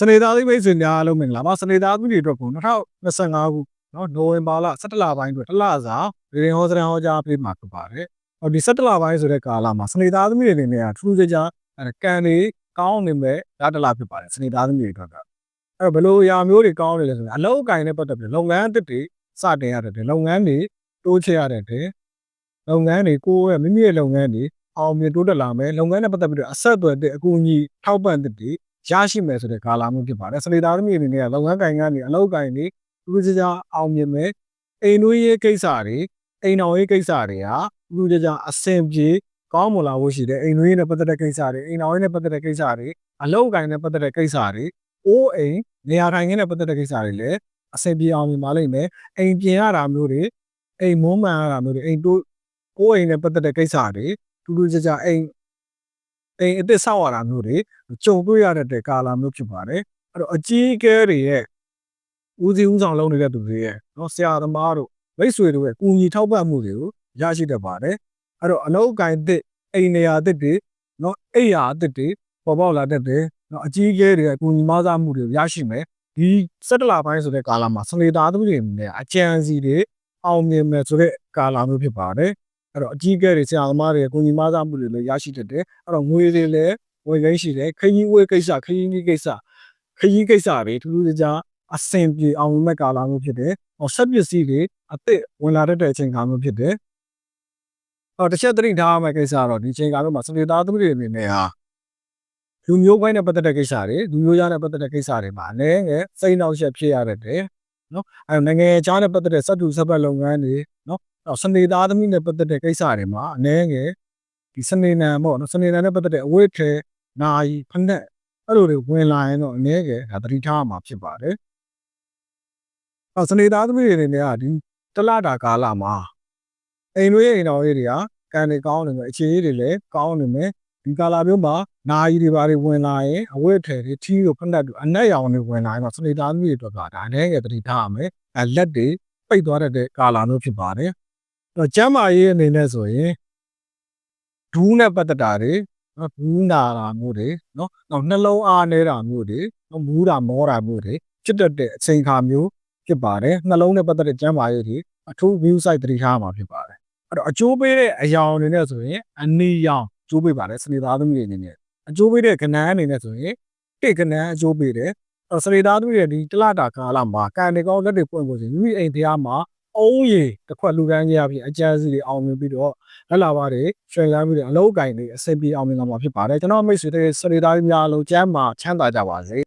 စနေသားသမီးမိတ်ဆွေများအားလုံးမင်္ဂလာပါစနေသားသမီးတွေအတွက်ကို2025ခုနော်နိုဝင်ဘာလ17လပိုင်းအတွက်တစ်လစာရေရင်ဟောစရန်ဟောကြားပေးမှာဖြစ်ပါတယ်။ဟောဒီ17လပိုင်းဆိုတဲ့ကာလမှာစနေသားသမီးတွေအနေနဲ့ကထူးထူးခြားခြားအဲကန်တွေကောင်းနေမဲ့ဓာတ်တလဖြစ်ပါတယ်စနေသားသမီးတွေအတွက်ကအဲ့တော့ဘယ်လိုအရာမျိုးတွေကောင်းနေလဲဆိုရင်အလုံးအကင်နဲ့ပတ်သက်ပြီးလုပ်ငန်းအသစ်တွေစတင်ရတဲ့တဲ့လုပ်ငန်းတွေတိုးချဲ့ရတဲ့တဲ့လုပ်ငန်းတွေကိုယ့်ရဲ့မိမိရဲ့လုပ်ငန်းတွေအောင်မြင်တိုးတက်လာမယ်လုပ်ငန်းနဲ့ပတ်သက်ပြီးတော့အဆက်အသွယ်တဲ့အကူအညီထောက်ပံ့တဲ့တွေ ရရှိမယ်ဆိုတဲ့ကာလမျိုးဖြစ်ပါတယ်။စနေသားသမီးအနေနဲ့ကလုပ်ငန်းကိုင်ကနေအလုပ်ကိုင်နေသူတို့ကြကြအောင်မြင်မယ်။အိမ်တွင်းရေးကိစ္စတွေအိမ်တော်ရေးကိစ္စတွေကသူတို့ကြကြအဆင်ပြေကောင်းမွန်လာဖို့ရှိတယ်။အိမ်တွင်းရေးနဲ့ပတ်သက်တဲ့ကိစ္စတွေအိမ်တော်ရေးနဲ့ပတ်သက်တဲ့ကိစ္စတွေအလုပ်ကိုင်နဲ့ပတ်သက်တဲ့ကိစ္စတွေအိုးအိမ်နေရာထိုင်ခင်းနဲ့ပတ်သက်တဲ့ကိစ္စတွေလည်းအဆင်ပြေအောင်မြင်ပါလိမ့်မယ်။အိမ်ပြင်ရတာမျိုးတွေအိမ်မွမ်းမံရတာမျိုးတွေအိမ်တို့ကိုယ်အိမ်နဲ့ပတ်သက်တဲ့ကိစ္စတွေသူတို့ကြကြအိမ် အိမ်အစ်စ်ဆောက်ရတာမျိုးတွေကြုံတွေ့ရတဲ့ကာလမျိုးဖြစ်ပါတယ်အဲ့တော့အကြီးအကဲတွေရဲ့ဦးစီးဦးဆောင်လုပ်နေတဲ့သူတွေရဲ့နော်ဆရာသမားတို့မိတ်ဆွေတို့ရဲ့ကူညီထောက်ပံ့မှုတွေကိုရရှိတတ်ပါတယ်အဲ့တော့အလောက်ကိုင်းသစ်အိမ်နေရာသစ်တွေနော်အိမ်ရာသစ်တွေပေါ်ပေါက်လာတတ်တယ်နော်အကြီးအကဲတွေရဲ့ကူညီမဆမှုတွေရရှိမယ်ဒီ7လပိုင်းဆိုတဲ့ကာလမှာစလေသားသူတွေနဲ့အကြံစီတွေအောင်မြင်မယ်ဆိုတဲ့ကာလမျိုးဖြစ်ပါတယ် အဲ့တော့အကြီးအကဲတွေဆရာသမားတွေရဲ့ကူညီမဆမှုတွေလည်းရရှိတတ်တယ်အဲ့တော့ငွေတွေလည်းဝင်ကိန်းရှိတယ်ခကြီးဝဲကိစ္စခကြီးကြီးကိစ္စခကြီးကိစ္စတွေထူးထူးခြားခြားအဆင်ပြေအောင်မဲ့ကာလမျိုးဖြစ်တယ်။ဟောဆက်ပစ္စည်းတွေအသစ်ဝင်လာတတ်တဲ့အချိန်ကာလမျိုးဖြစ်တယ်။ဟောတစ်ချက်သတိထားရမယ့်ကိစ္စကတော့ဒီချိန်ကာလမှာစနေသားသမီးတွေအနေနဲ့ဟာလူမျိုးပိုင်းနဲ့ပတ်သက်တဲ့ကိစ္စတွေလူမျိုးသားနဲ့ပတ်သက်တဲ့ကိစ္စတွေမှာအနည်းငယ်စိတ်နှောက်ယှက်ဖြစ်ရတတ်တယ်။နော်အဲနိုင်ငံခြားနဲ့ပတ်သက်တဲ့စက်တူစက်ပတ်လုပ်ငန်းတွေနော် စနေသားသမီးနဲ့ပတ်သက်တဲ့ကိစ္စတွေမှာအနည်းငယ်ဒီစနေနံပေါ့နော်စနေနံနဲ့ပတ်သက်တဲ့အဝတ်ထဲနာယီဖက်နဲ့အဲ့လိုတွေဝင်လာရင်တော့အနည်းငယ်ဒါသတိထားရမှာဖြစ်ပါတယ်။အော်စနေသားသမီးတွေအနေနဲ့ကဒီတလတာကာလမှာအိမ်တွေအိမ်တော်ရေးတွေကကံတွေကောင်းနေမယ်အခြေရေးတွေလည်းကောင်းနေမယ်ဒီကာလမျိုးမှာနာယီတွေဘာတွေဝင်လာရင်အဝတ်ထဲတွေထီးတို့ဖက်နဲ့တို့အနက်ရောင်တွေဝင်လာရင်တော့စနေသားသမီးတွေအတွက်ကဒါအနည်းငယ်သတိထားရမယ်။အဲလက်တွေပိတ်သွားတဲ့ကာလမျိုးဖြစ်ပါတယ်။ တော့ကျမ်းမာရေးအနေနဲ့ဆိုရင်ဒူးနဲ့ပတ်သက်တာတွေနော်ဘူးနာတာမျိုးတွေနော်နောက်နှလုံးအားနေတာမျိုးတွေနော်မူးတာမောတာမျိုးတွေဖြစ်တတ်တဲ့အချိန်ခါမျိုးဖြစ်ပါတယ်နှလုံးနဲ့ပတ်သက်တဲ့ကျန်းမာရေးတွေအထူး view site သတိထားမှာဖြစ်ပါတယ်အဲ့တော့အကျိုးပေးတဲ့အယောင်အနေနဲ့ဆိုရင်အနီရောင်ကျိုးပေးပါတယ်စနေသားသမီးတွေအနေနဲ့အကျိုးပေးတဲ့ကဏ္ဍအနေနဲ့ဆိုရင်တစ်ကဏ္ဍအကျိုးပေးတယ်အဲ့စနေသားသမီးတွေဒီတလတာကာလမှာကံတွေကောင်းလက်တွေပွင့်ဖို့ဆိုမိမိအိမ်တရားမှာ အုံးရည်တစ်ခွက်လူတန်းကြီးအဖြစ်အကျန်းစီတွေအောင်မြင်ပြီးတော့လက်လာပါတွေရွှေလန်းပြီးတော့အလုံးအကင်တွေအစိပ်ပြေအောင်မြင်လာမှာဖြစ်ပါတယ်ကျွန်တော်မိတ်ဆွေတွေစနေသားများလုံးကျမ်းမှာချမ်းသာကြပါစေ